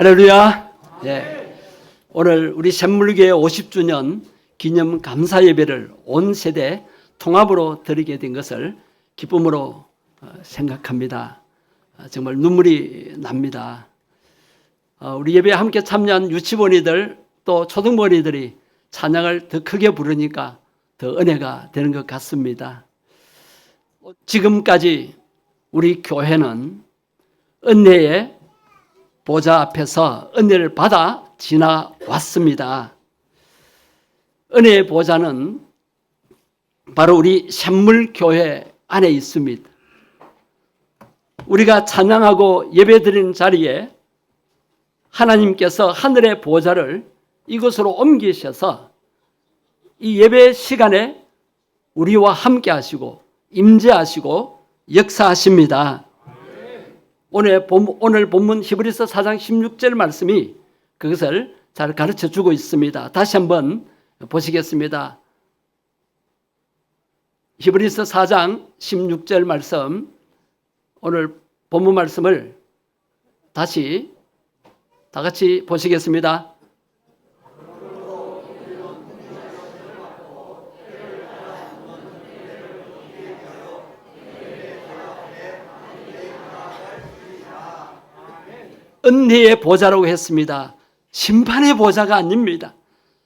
할렐루야. 예. 오늘 우리 샘물교회 50주년 기념 감사 예배를 온 세대 통합으로 드리게 된 것을 기쁨으로 어, 생각합니다. 아, 정말 눈물이 납니다. 어, 우리 예배에 함께 참여한 유치원이들 또 초등부원이들이 찬양을 더 크게 부르니까 더 은혜가 되는 것 같습니다. 지금까지 우리 교회는 은혜의 보좌 앞에서 은혜를 받아 지나왔습니다. 은혜의 보좌는 바로 우리 샘물교회 안에 있습니다. 우리가 찬양하고 예배드리는 자리에 하나님께서 하늘의 보좌를 이곳으로 옮기셔서 이 예배 시간에 우리와 함께 하시고 임재하시고 역사하십니다. 오늘, 본, 오늘 본문 히브리서 4장 16절 말씀이 그것을 잘 가르쳐 주고 있습니다. 다시 한번 보시겠습니다. 히브리서 4장 16절 말씀 오늘 본문 말씀을 다시 다 같이 보시겠습니다. 은혜의 보좌라고 했습니다. 심판의 보좌가 아닙니다.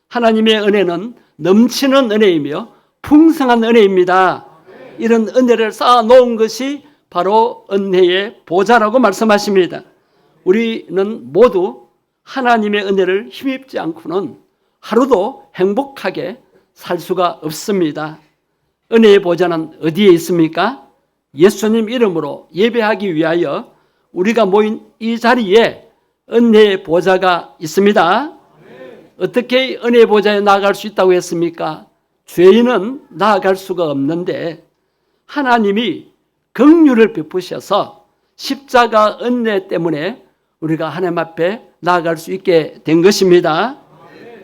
하나님의 은혜는 넘치는 은혜이며 풍성한 은혜입니다. 이런 은혜를 쌓아 놓은 것이 바로 은혜의 보좌라고 말씀하십니다. 우리는 모두 하나님의 은혜를 힘입지 않고는 하루도 행복하게 살 수가 없습니다. 은혜의 보좌는 어디에 있습니까? 예수님 이름으로 예배하기 위하여 우리가 모인 이 자리에 은혜의 보좌가 있습니다. 어떻게 은혜의 보좌에 나아갈 수 있다고 했습니까? 죄인은 나아갈 수가 없는데 하나님이 긍휼을 베푸셔서 십자가 은혜 때문에 우리가 하나님 앞에 나아갈 수 있게 된 것입니다.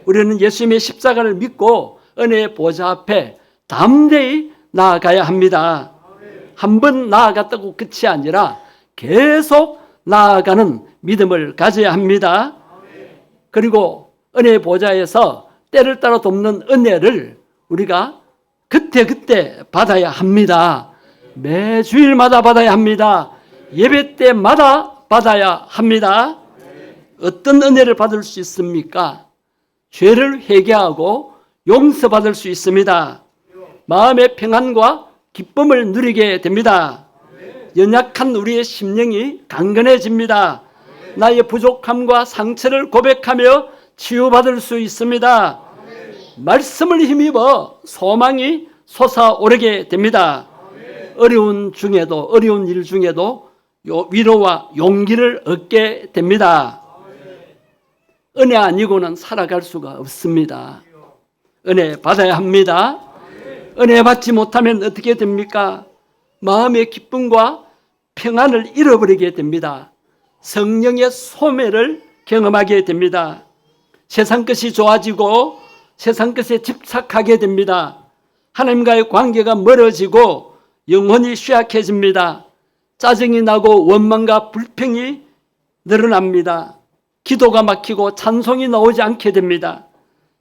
우리는 예수님의 십자가를 믿고 은혜의 보좌 앞에 담대히 나아가야 합니다. 한 번 나아갔다고 끝이 아니라 계속 나아가는 믿음을 가져야 합니다. 그리고 은혜의 보좌에서 때를 따라 돕는 은혜를 우리가 그때 그때 받아야 합니다. 매주일마다 받아야 합니다. 예배 때마다 받아야 합니다. 어떤 은혜를 받을 수 있습니까? 죄를 회개하고 용서받을 수 있습니다. 마음의 평안과 기쁨을 누리게 됩니다. 연약한 우리의 심령이 강건해집니다. 나의 부족함과 상처를 고백하며 치유받을 수 있습니다. 말씀을 힘입어 소망이 솟아오르게 됩니다. 어려운 중에도 어려운 일 중에도 위로와 용기를 얻게 됩니다. 은혜 아니고는 살아갈 수가 없습니다. 은혜 받아야 합니다. 은혜 받지 못하면 어떻게 됩니까? 마음의 기쁨과 평안을 잃어버리게 됩니다. 성령의 소매를 경험하게 됩니다. 세상 것이 좋아지고 세상 것에 집착하게 됩니다. 하나님과의 관계가 멀어지고 영혼이 쇠약해집니다. 짜증이 나고 원망과 불평이 늘어납니다. 기도가 막히고 찬송이 나오지 않게 됩니다.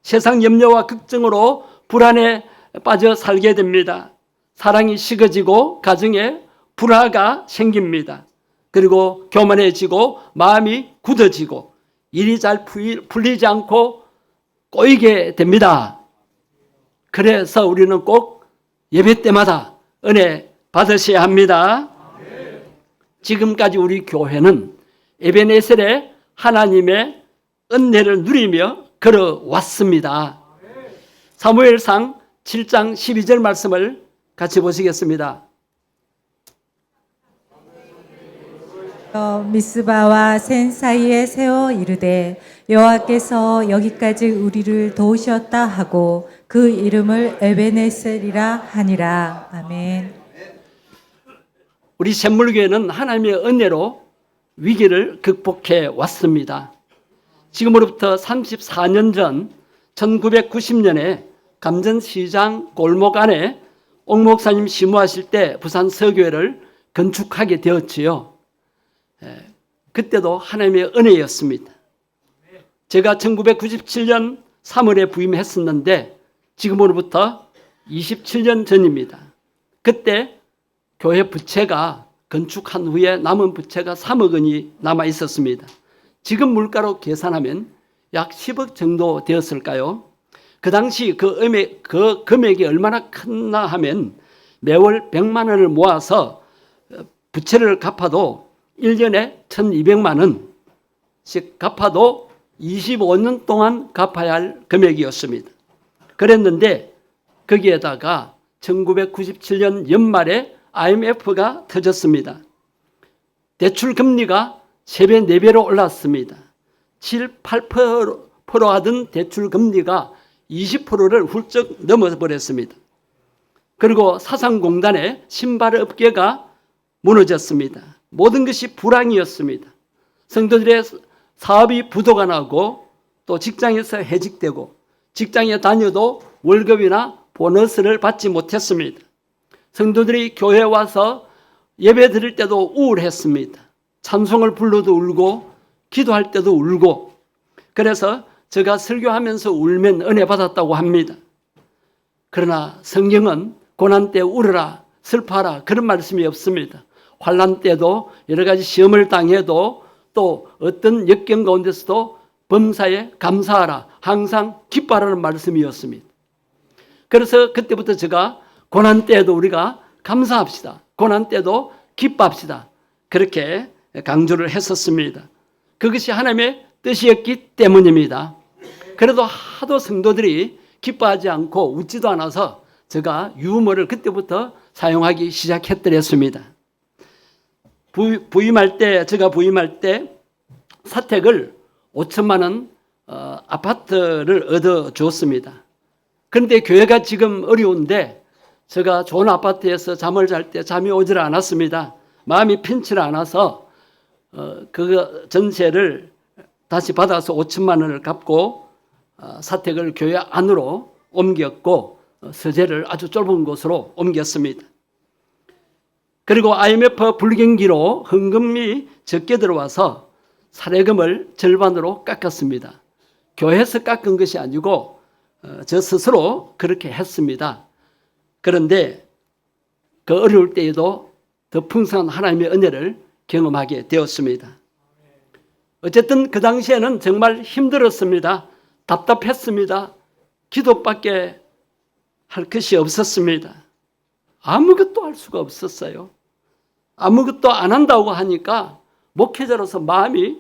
세상 염려와 걱정으로 불안에 빠져 살게 됩니다. 사랑이 식어지고 가정에 불화가 생깁니다. 그리고 교만해지고 마음이 굳어지고 일이 잘 풀리지 않고 꼬이게 됩니다. 그래서 우리는 꼭 예배 때마다 은혜 받으셔야 합니다. 지금까지 우리 교회는 에베네셀의 하나님의 은혜를 누리며 걸어왔습니다. 사무엘상 7장 12절 말씀을 같이 보시겠습니다. 미스바와 센 사이에 세워 이르되 여호와께서 여기까지 우리를 도우셨다 하고 그 이름을 에베네셀이라 하니라 아멘. 우리 샘물교회는 하나님의 은혜로 위기를 극복해 왔습니다. 지금으로부터 34년 전 1990년에 감전시장 골목 안에 옥 목사님 시무하실 때 부산 서교회를 건축하게 되었지요. 에, 그때도 하나님의 은혜였습니다. 제가 1997년 3월에 부임했었는데 지금으로부터 27년 전입니다. 그때 교회 부채가 건축한 후에 남은 부채가 3억 원이 남아 있었습니다. 지금 물가로 계산하면 약 10억 정도 되었을까요? 그 당시 그, 금액, 그 금액이 얼마나 컸나 하면 매월 100만 원을 모아서 부채를 갚아도 1년에 1200만 원씩 갚아도 25년 동안 갚아야 할 금액이었습니다. 그랬는데 거기에다가 1997년 연말에 IMF가 터졌습니다. 대출 금리가 3배, 4배로 올랐습니다. 7, 8% 하던 대출 금리가 20%를 훌쩍 넘어버렸습니다. 그리고 사상공단의 신발 업계가 무너졌습니다. 모든 것이 불황이었습니다. 성도들의 사업이 부도가 나고 또 직장에서 해직되고 직장에 다녀도 월급이나 보너스를 받지 못했습니다. 성도들이 교회에 와서 예배 드릴 때도 우울했습니다. 찬송을 불러도 울고 기도할 때도 울고 그래서 제가 설교하면서 울면 은혜 받았다고 합니다. 그러나 성경은 고난 때 울어라 슬퍼하라 그런 말씀이 없습니다. 환란 때도 여러 가지 시험을 당해도 또 어떤 역경 가운데서도 범사에 감사하라 항상 기뻐하라는 말씀이었습니다. 그래서 그때부터 제가 고난 때에도 우리가 감사합시다. 고난 때도 기뻐합시다. 그렇게 강조를 했었습니다. 그것이 하나님의 뜻이었기 때문입니다. 그래도 하도 성도들이 기뻐하지 않고 웃지도 않아서 제가 유머를 그때부터 사용하기 시작했더랬습니다. 부, 부임할 때 제가 부임할 때 사택을 5천만 원 어, 아파트를 얻어 주었습니다. 그런데 교회가 지금 어려운데 제가 좋은 아파트에서 잠을 잘 때 잠이 오질 않았습니다. 마음이 편치 않아서 어, 그 전세를 다시 받아서 5천만 원을 갚고 어, 사택을 교회 안으로 옮겼고 어, 서재를 아주 좁은 곳으로 옮겼습니다. 그리고 IMF 불경기로 헌금이 적게 들어와서 사례금을 절반으로 깎았습니다. 교회에서 깎은 것이 아니고 어, 저 스스로 그렇게 했습니다. 그런데 그 어려울 때에도 더 풍성한 하나님의 은혜를 경험하게 되었습니다. 어쨌든 그 당시에는 정말 힘들었습니다. 답답했습니다. 기도밖에 할 것이 없었습니다. 아무것도 할 수가 없었어요. 아무것도 안 한다고 하니까 목회자로서 마음이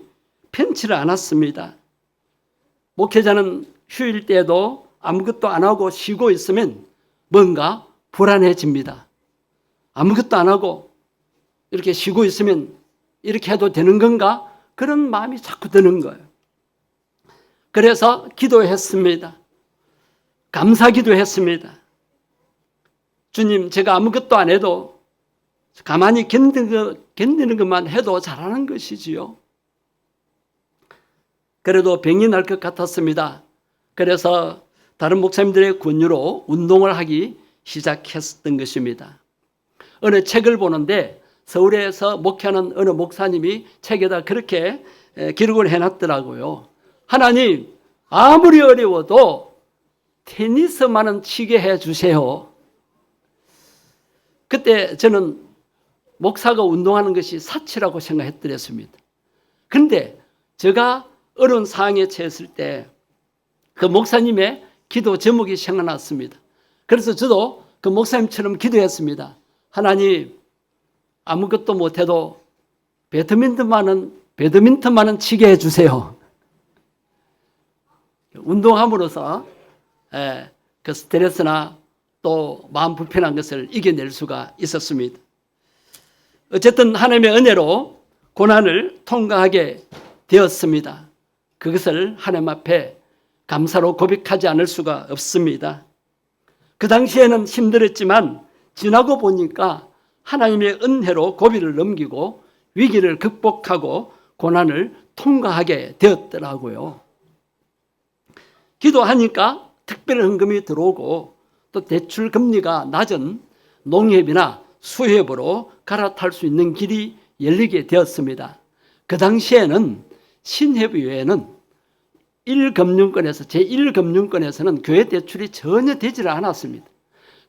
편치를 않았습니다. 목회자는 휴일 때도 아무것도 안 하고 쉬고 있으면 뭔가 불안해집니다. 아무것도 안 하고 이렇게 쉬고 있으면 이렇게 해도 되는 건가? 그런 마음이 자꾸 드는 거예요. 그래서 기도했습니다. 감사 기도했습니다. 주님, 제가 아무것도 안 해도 가만히 견디는, 것만 해도 잘하는 것이지요. 그래도 병이 날 것 같았습니다. 그래서 다른 목사님들의 권유로 운동을 하기 시작했던 것입니다. 어느 책을 보는데 서울에서 목회하는 어느 목사님이 책에다 그렇게 기록을 해놨더라고요. 하나님, 아무리 어려워도 테니스만은 치게 해 주세요. 그때 저는 목사가 운동하는 것이 사치라고 생각했더랬습니다. 그런데 제가 어려운 상황에 처했을 때 그 목사님의 기도 제목이 생각났습니다. 그래서 저도 그 목사님처럼 기도했습니다. 하나님, 아무것도 못해도 배드민턴만은, 배드민턴만은 치게 해주세요. 운동함으로써 예, 그 스트레스나 또 마음 불편한 것을 이겨낼 수가 있었습니다. 어쨌든 하나님의 은혜로 고난을 통과하게 되었습니다. 그것을 하나님 앞에 감사로 고백하지 않을 수가 없습니다. 그 당시에는 힘들었지만 지나고 보니까 하나님의 은혜로 고비를 넘기고 위기를 극복하고 고난을 통과하게 되었더라고요. 기도하니까 특별 헌금이 들어오고 또 대출 금리가 낮은 농협이나 수협으로 갈아탈 수 있는 길이 열리게 되었습니다. 그 당시에는 신협 외에는 1금융권에서 제1금융권에서는 교회 대출이 전혀 되지를 않았습니다.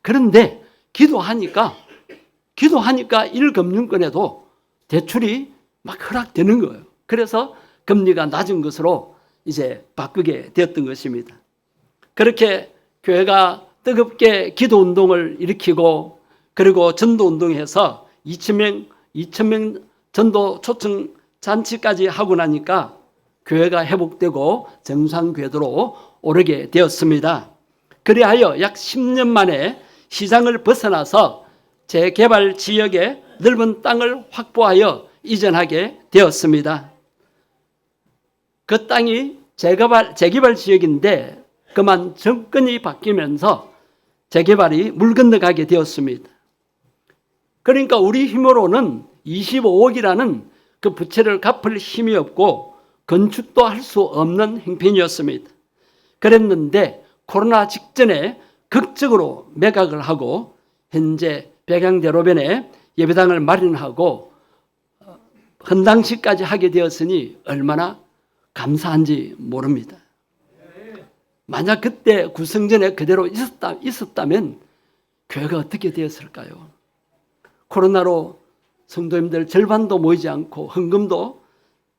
그런데 기도하니까 기도하니까 1금융권에도 대출이 막 허락되는 거예요. 그래서 금리가 낮은 것으로 이제 바꾸게 되었던 것입니다. 그렇게 교회가 뜨겁게 기도 운동을 일으키고 그리고 전도 운동해서 2천명 2천명 전도 초청 잔치까지 하고 나니까 교회가 회복되고 정상 궤도로 오르게 되었습니다. 그리하여 약 10년 만에 시장을 벗어나서 재개발 지역에 넓은 땅을 확보하여 이전하게 되었습니다. 그 땅이 재개발, 재개발 지역인데 그만 정권이 바뀌면서 재개발이 물 건너가게 되었습니다. 그러니까 우리 힘으로는 25억이라는 그 부채를 갚을 힘이 없고 건축도 할 수 없는 행편이었습니다. 그랬는데 코로나 직전에 극적으로 매각을 하고 현재 백양대로변에 예배당을 마련하고 어, 헌당식까지 하게 되었으니 얼마나 감사한지 모릅니다. 만약 그때 구성전에 그대로 있었다, 있었다면 교회가 어떻게 되었을까요? 코로나로 성도님들 절반도 모이지 않고 헌금도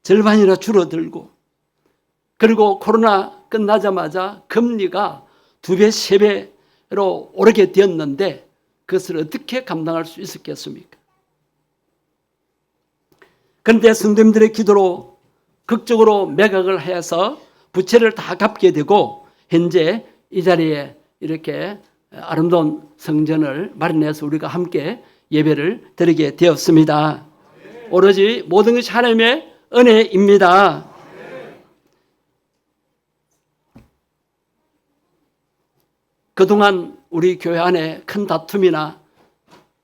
절반이나 줄어들고 그리고 코로나 끝나자마자 금리가 두 배, 세 배로 오르게 되었는데 그것을 어떻게 감당할 수 있었겠습니까? 그런데 성도님들의 기도로 극적으로 매각을 해서 부채를 다 갚게 되고 현재 이 자리에 이렇게 아름다운 성전을 마련해서 우리가 함께 예배를 드리게 되었습니다. 오로지 모든 것이 하나님의 은혜입니다. 그동안 우리 교회 안에 큰 다툼이나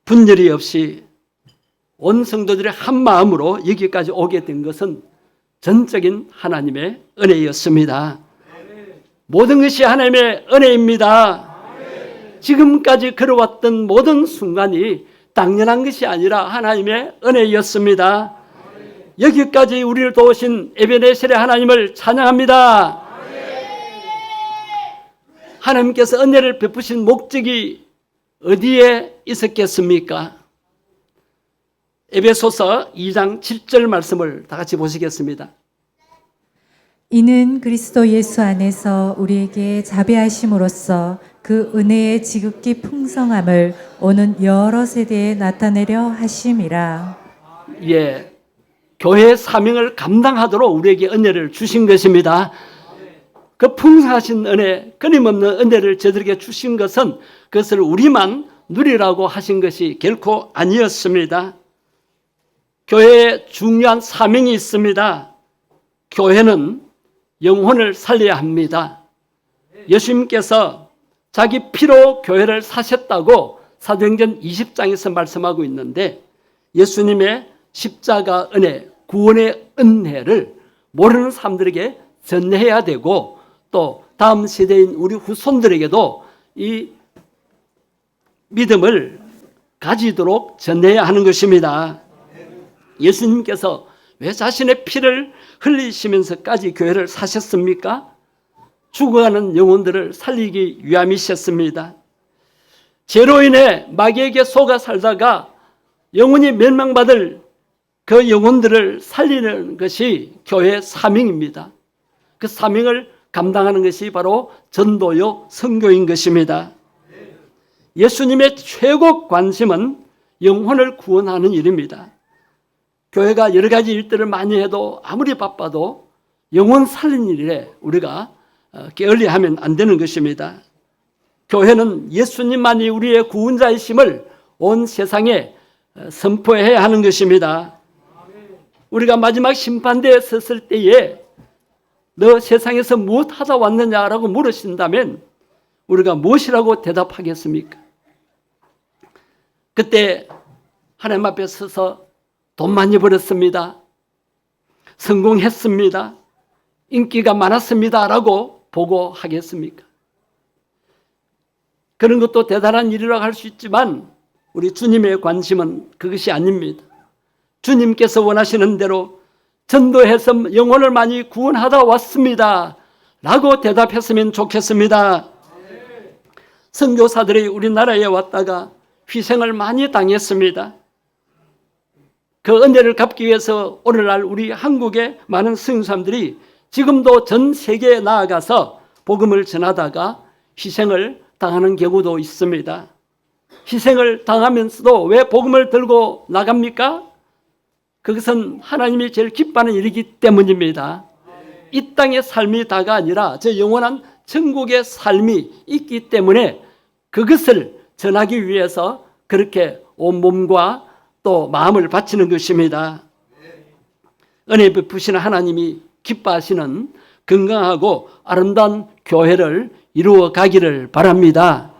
분열이 없이 온 성도들의 한 마음으로 여기까지 오게 된 것은 전적인 하나님의 은혜였습니다. 모든 것이 하나님의 은혜입니다. 지금까지 걸어왔던 모든 순간이 당연한 것이 아니라 하나님의 은혜였습니다. 여기까지 우리를 도우신 에베네셀의 하나님을 찬양합니다. 하나님께서 은혜를 베푸신 목적이 어디에 있었겠습니까? 에베소서 2장 7절 말씀을 다 같이 보시겠습니다. 이는 그리스도 예수 안에서 우리에게 자비하심으로써 그 은혜의 지극히 풍성함을 오는 여러 세대에 나타내려 하심이라. 예, 교회의 사명을 감당하도록 우리에게 은혜를 주신 것입니다. 그 풍성하신 은혜, 끊임없는 은혜를 저들에게 주신 것은 그것을 우리만 누리라고 하신 것이 결코 아니었습니다. 교회에 중요한 사명이 있습니다. 교회는 영혼을 살려야 합니다. 예수님께서 자기 피로 교회를 사셨다고 사도행전 20장에서 말씀하고 있는데 예수님의 십자가 은혜, 구원의 은혜를 모르는 사람들에게 전해야 되고 또 다음 세대인 우리 후손들에게도 이 믿음을 가지도록 전해야 하는 것입니다. 예수님께서 왜 자신의 피를 흘리시면서까지 교회를 사셨습니까? 죽어가는 영혼들을 살리기 위함이셨습니다. 죄로 인해 마귀에게 속아 살다가 영혼이 멸망받을 그 영혼들을 살리는 것이 교회의 사명입니다. 그 사명을 감당하는 것이 바로 전도요 선교인 것입니다. 예수님의 최고 관심은 영혼을 구원하는 일입니다. 교회가 여러 가지 일들을 많이 해도 아무리 바빠도 영혼 살린 일에 우리가 어, 게을리하면 안 되는 것입니다. 교회는 예수님만이 우리의 구원자이심을 온 세상에 어, 선포해야 하는 것입니다. 우리가 마지막 심판대에 섰을 때에 너 세상에서 무엇 하다 왔느냐라고 물으신다면 우리가 무엇이라고 대답하겠습니까? 그때 하나님 앞에 서서 돈 많이 벌었습니다. 성공했습니다. 인기가 많았습니다. 라고 보고하겠습니까? 그런 것도 대단한 일이라고 할 수 있지만 우리 주님의 관심은 그것이 아닙니다. 주님께서 원하시는 대로 전도해서 영혼을 많이 구원하다 왔습니다. 라고 대답했으면 좋겠습니다. 선교사들이 우리나라에 왔다가 희생을 많이 당했습니다. 그 은혜를 갚기 위해서 오늘날 우리 한국의 많은 성사람들이 지금도 전 세계에 나아가서 복음을 전하다가 희생을 당하는 경우도 있습니다. 희생을 당하면서도 왜 복음을 들고 나갑니까? 그것은 하나님이 제일 기뻐하는 일이기 때문입니다. 이 땅의 삶이 다가 아니라 저 영원한 천국의 삶이 있기 때문에 그것을 전하기 위해서 그렇게 온 몸과 또 마음을 바치는 것입니다. 은혜 베푸시는 하나님이 기뻐하시는 건강하고 아름다운 교회를 이루어 가기를 바랍니다.